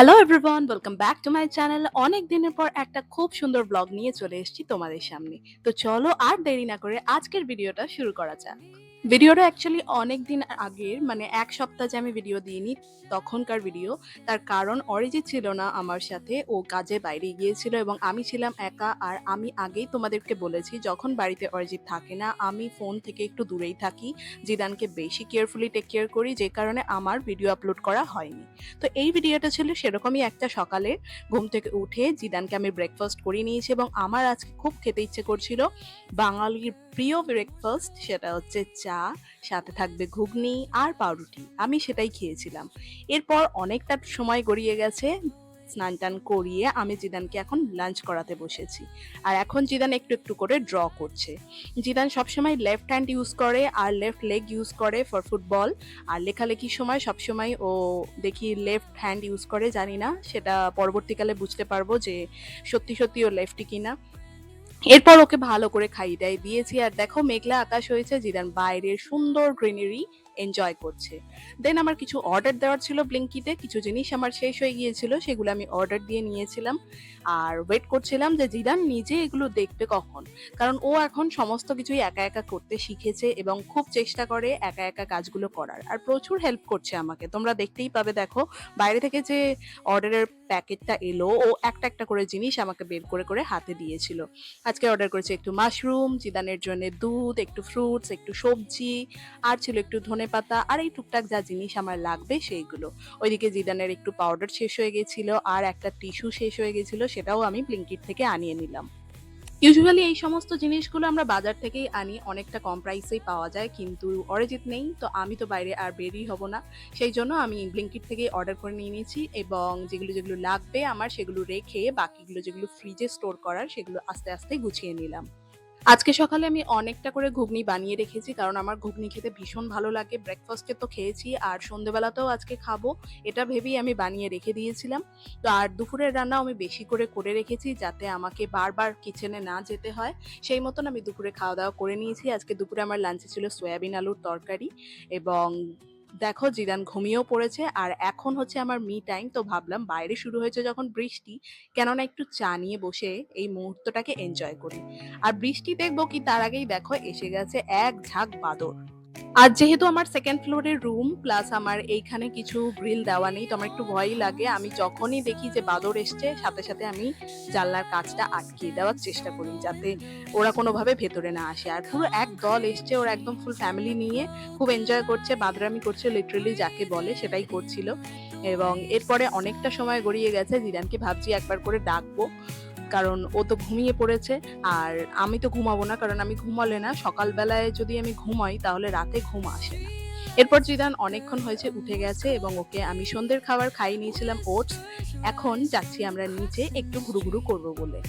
Hello everyone welcome back to my channel অনেক দিনের পর একটা খুব সুন্দর ব্লগ নিয়ে চলে এসেছি তোমাদের সামনে। তো চলো আর দেরি না করে আজকের ভিডিওটা শুরু করা যাক। ভিডিওটা অ্যাকচুয়ালি অনেক দিন আগের মানে এক সপ্তাহ যে আমি ভিডিও দিইনি, তখনকার ভিডিও তার কারণ অরিজিৎ ছিল না আমার সাথে, ও কাজে বাইরে গিয়েছিল এবং আমি ছিলাম একা, আর আমি আগেই তোমাদেরকে বলেছি, যখন বাড়িতে অরিজিৎ থাকে না, আমি ফোন থেকে একটু দূরেই থাকি, জিদানকে বেশি কেয়ারফুলি টেক কেয়ার করি, যে কারণে আমার ভিডিও আপলোড করা হয়নি। তো এই ভিডিওটা ছিল সেরকমই একটা সকালে, ঘুম থেকে উঠে জিদানকে আমি ব্রেকফাস্ট করিয়ে নিয়েছি এবং আমার আজকে খুব খেতে ইচ্ছে করছিল, বাঙালির প্রিয় ব্রেকফাস্ট সেটা হচ্ছে চা। সাথে থাকবে ঘুগনি আর পাউরুটি। আমি সেটাই খেয়েছিলাম। এরপর অনেকটা সময় গড়িয়ে গেছে, স্নান টান করিয়ে আমি জিদানকে এখন লাঞ্চ করাতে বসেছি। আর এখন জিদান একটু একটু করে ড্র করছে। জিদান সবসময় লেফট হ্যান্ড ইউজ করে আর লেফট লেগ ইউজ করে ফর ফুটবল আর লেখালেখির সময় সবসময় ও দেখি লেফট হ্যান্ড ইউজ করে, জানি না। সেটা পরবর্তীকালে বুঝতে পারব যে সত্যি সত্যি ও লেফটি কিনা। এরপর ওকে ভালো করে খাইয়ে দেয়। দিয়েছি আর দেখো মেঘলা আকাশ হয়েছে, জিদান বাইরের সুন্দর গ্রিনারি এনজয় করছে। দেন আমার কিছু অর্ডার দেওয়ার ছিল ব্লিঙ্কিতে কিছু জিনিস আমার শেষ হয়ে গিয়েছিল, সেগুলো আমি অর্ডার দিয়ে নিয়েছিলাম। আর ওয়েট করছিলাম যে জিদান নিজে এগুলো দেখবে কখন। কারণ ও এখন সমস্ত কিছুই একা একা করতে শিখেছে এবং খুব চেষ্টা করে একা একা কাজগুলো করার। আর প্রচুর হেল্প করছে আমাকে। তোমরা দেখতেই পাবে, দেখো, বাইরে থেকে যে অর্ডারের প্যাকেটটা এলো, ও একটা একটা করে জিনিস আমাকে বের করে করে হাতে দিয়েছিল। আজকে অর্ডার করেছি একটু মাশরুম জিদানের জন্য দুধ, একটু ফ্রুটস একটু সবজি, আর ছিল একটু ধনে পাতা, আর এই টুকটাক যা জিনিস আমার লাগবে সেইগুলো। ওইদিকে জিদানের একটু পাউডার শেষ হয়ে গেছিল, আর একটা টিস্যু শেষ হয়ে গেছিল সেটাও আমি ব্লিঙ্কিট থেকে আনিয়ে নিলাম। ইউজুয়ালি এই সমস্ত জিনিসগুলো আমরা বাজার থেকেই আনি, অনেকটা কম প্রাইসেই পাওয়া যায়, কিন্তু অরিজিৎ নেই, তো আমি তো বাইরে আর বেরই হব না। সেই জন্য আমি ব্লিঙ্কিট থেকেই অর্ডার করে নিয়ে নিয়েছি এবং যেগুলো যেগুলো লাগবে আমার সেগুলো রেখে বাকিগুলো যেগুলো ফ্রিজে স্টোর করার সেগুলো আস্তে আস্তে গুছিয়ে নিলাম। আজকে সকালে আমি অনেকটা করে ঘুগনি বানিয়ে রেখেছি, কারণ আমার ঘুগনি খেতে ভীষণ ভালো লাগে। ব্রেকফাস্টে তো খেয়েছি, আর সন্ধেবেলাতেও আজকে খাব। এটা ভেবেই আমি বানিয়ে রেখে দিয়েছিলাম। তো আর দুপুরের রান্নাও আমি বেশি করে করে রেখেছি, যাতে আমাকে বারবার কিচেনে না যেতে হয়। সেই মতন আমি দুপুরে খাওয়া দাওয়া করে নিয়েছি। আজকে দুপুরে আমার লাঞ্চে ছিল সয়াবিন আলুর তরকারি এবং দেখো জিদান ঘুমিয়েও পড়েছে আর এখন হচ্ছে আমার মি টাইম তো ভাবলাম বাইরে শুরু হয়েছে যখন বৃষ্টি, কেননা একটু চা নিয়ে বসে এই মুহূর্তটাকে এনজয় করি। আর বৃষ্টি দেখব কি তার আগেই দেখো এসে গেছে এক ঝাঁক বাদর। আর যেহেতু আমার সেকেন্ড ফ্লোরের রুম প্লাস আমার এইখানে কিছু গ্রিল দেওয়া নেই, তো আমার একটু ভয়ই লাগে। আমি যখনই দেখি যে বাদর এসছে, সাথে সাথে আমি জানলার কাজটা আটকিয়ে দেওয়ার চেষ্টা করি, যাতে ওরা কোনোভাবে ভেতরে না আসে। আর পুরো এক দল এসছে, ওরা একদম ফুল ফ্যামিলি নিয়ে খুব এনজয় করছে, বাদরামি করছে লিটারেলি যাকে বলে সেটাই করছিল। এবং এরপরে অনেকটা সময় গড়িয়ে গেছে জিরানকে ভাবছি একবার করে ডাকবো। কারণ ও তো ঘুমিয়ে পড়েছে। আর আমি তো ঘুমাবো না, কারণ আমি ঘুমালে না, সকালবেলায় যদি আমি ঘুমাই, তাহলে রাতে ঘুম আসে না। এরপর জিদান অনেকক্ষণ হয়েছে, উঠে গেছে এবং ওকে আমি সন্ধ্যের খাবার খাইয়ে নিয়েছিলাম, ওটস। এখন যাচ্ছি আমরা নিচে একটু ঘুরু ঘুরু করব বলে।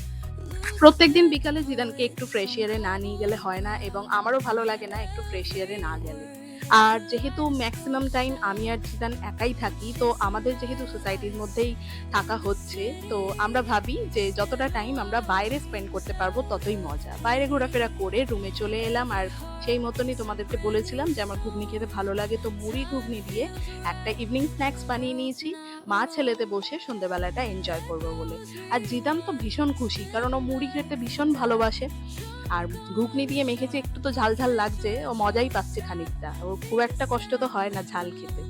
প্রত্যেকদিন বিকালে জিদানকে একটু ফ্রেশ এয়ারে না নিয়ে গেলে হয় না এবং আমারও ভালো লাগে না একটু ফ্রেশ এয়ারে না গেলে। আর যেহেতু ম্যাক্সিমাম টাইম আমি আর জিদান একাই থাকি, তো আমাদের যেহেতু সোসাইটির মধ্যেই থাকা হচ্ছে, তো আমরা ভাবি যে যতটা টাইম আমরা বাইরে স্পেন্ড করতে পারব ততই মজা। বাইরে ঘোরাফেরা করে রুমে চলে এলাম আর সেই মতনই তোমাদেরকে বলেছিলাম যে আমার ঘুগনি খেতে ভালো লাগে, তো মুড়ি ঘুগনি দিয়ে একটা ইভিনিং স্ন্যাক্স বানিয়ে নিয়েছি। মা ছেলেতে বসে সন্ধ্যেবেলাটা এনজয় করব বলে। আর জিদান তো ভীষণ খুশি, কারণ ও মুড়ি খেতে ভীষণ ভালোবাসে। আর ঘুগনি দিয়ে মেখেছি, একটু তো ঝাল ঝাল লাগছে, ও মজাই পাচ্ছে খানিকটা। ও খুব একটা কষ্ট তো হয় না ঝাল খেতে।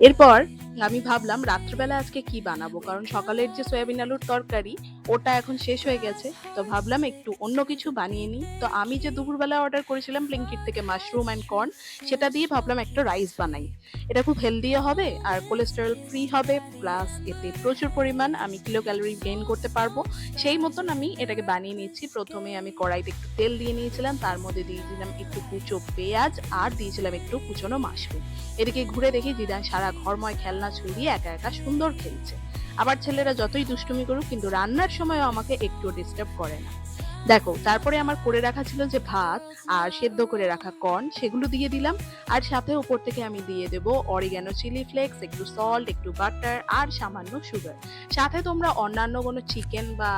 এরপর আমি ভাবলাম রাত্রবেলা আজকে কি বানাবো? কারণ সকালের যে সয়াবিন আলুর তরকারি, ওটা এখন শেষ হয়ে গেছে। তো ভাবলাম একটু অন্য কিছু বানিয়ে নিই। তো আমি যে দুপুরবেলা অর্ডার করেছিলাম ব্লিঙ্কিট থেকে মাশরুম অ্যান্ড কর্ন সেটা দিয়ে ভাবলাম একটা রাইস বানাই। এটা খুব হেলদিও হবে, আর কোলেস্টেরল ফ্রি হবে প্লাস এতে প্রচুর পরিমাণ আমি কিলো ক্যালোরি গেইন করতে পারব। সেই মতন আমি এটাকে বানিয়ে নিচ্ছি। প্রথমে আমি কড়াইতে একটু তেল দিয়ে নিয়েছিলাম, তার মধ্যে দিয়েছিলাম একটু কুচো পেঁয়াজ, আর দিয়েছিলাম একটু কুচোনো মাশরুম। এদিকে ঘুরে দেখি দিদা সারা ঘরময় খেলনা ছড়িয়ে একা একা সুন্দর খেলছে। আবার ছেলেরা যতই দুষ্টুমি করুক, কিন্তু রান্নার সময়ও আমাকে একটু ডিস্টার্ব করে না। দেখো, তারপরে আমার করে রাখা ছিল যে ভাত আর সেদ্ধ করে রাখা কর্ন, সেগুলো দিয়ে দিলাম। আর সাথে উপর থেকে আমি দিয়ে দেব অরিগ্যানো চিলি ফ্লেক্স একটু সল্ট একটু বাটার আর সামান্য সুগার সাথে তোমরা অন্যান্য কোনো চিকেন বা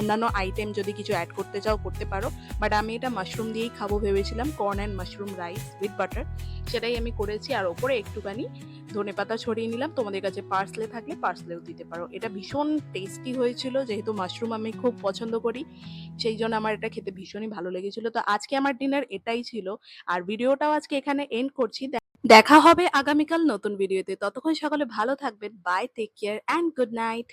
অন্যান্য আইটেম যদি কিছু অ্যাড করতে চাও, করতে পারো। বাট আমি এটা মাশরুম দিয়েই খাব ভেবেছিলাম corn and mushroom rice with butter সেটাই আমি করেছি, আর ওপরে একটুখানি ধনে পাতা ছড়িয়ে নিলাম। তোমাদের কাছে পার্সলে থাকলে পার্সলেও দিতে পারো। এটা ভীষণ টেস্টি হয়েছিল, যেহেতু মাশরুম আমি খুব পছন্দ করি। সেই জন্য আমার এটা খেতে ভীষণই ভালো লেগেছিল। তো আজকে আমার ডিনার এটাই ছিল। আর ভিডিওটাও আজকে এখানে এন্ড করছি। দেখা হবে আগামীকাল নতুন ভিডিওতে ততক্ষণ সকলে ভালো থাকবেন। Bye take care and good night